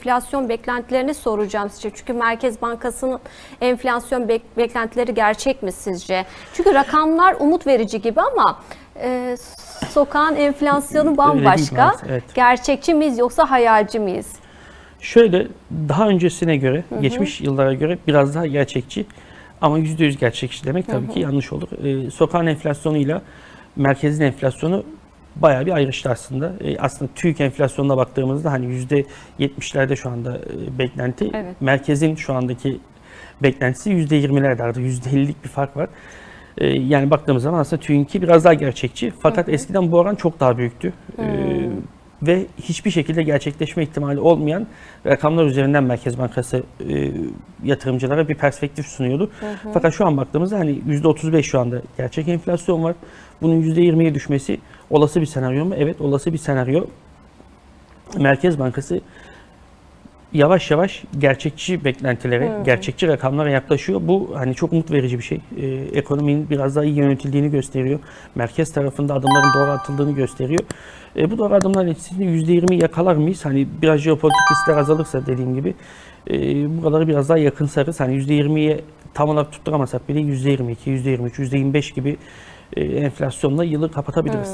Enflasyon beklentilerini soracağım size. Çünkü Merkez Bankası'nın enflasyon bek- beklentileri gerçek mi sizce? Çünkü rakamlar umut verici gibi ama e, sokağın enflasyonu bambaşka. evet. Gerçekçi miyiz yoksa hayalci miyiz? Şöyle daha öncesine göre, geçmiş yıllara göre biraz daha gerçekçi ama %100 gerçekçi demek tabii ki yanlış olur. Ee, sokağın enflasyonuyla merkezin enflasyonu bayağı bir ayrıştı aslında. Ee, aslında TÜİK enflasyonuna baktığımızda hani %70'lerde şu anda e, beklenti. Evet. Merkezin şu andaki beklentisi %20'lerde arada %50'lik bir fark var. Ee, yani baktığımız zaman aslında TÜİK'inki biraz daha gerçekçi. Fakat eskiden bu oran çok daha büyüktü. Ee, ve hiçbir şekilde gerçekleşme ihtimali olmayan rakamlar üzerinden Merkez Bankası e, yatırımcılara bir perspektif sunuyordu. Fakat şu an baktığımızda hani %35 şu anda gerçek enflasyon var. Bunun %20'ye düşmesi olası bir senaryo mu? Evet olası bir senaryo. Merkez Bankası yavaş yavaş gerçekçi beklentilere, gerçekçi rakamlara yaklaşıyor. Bu hani çok umut verici bir şey. Ee, ekonominin biraz daha iyi yönetildiğini gösteriyor. Merkez tarafında adımların doğru atıldığını gösteriyor. Ee, bu doğru adımlar neticesinde %20 yakalar mıyız? Hani biraz jeopolitik riskler azalırsa dediğim gibi e, buraları biraz daha yakınsarız. Hani %20'ye tam olarak tutturamasak bile %22, %23, %25 gibi e, enflasyonla yılı kapatabiliriz.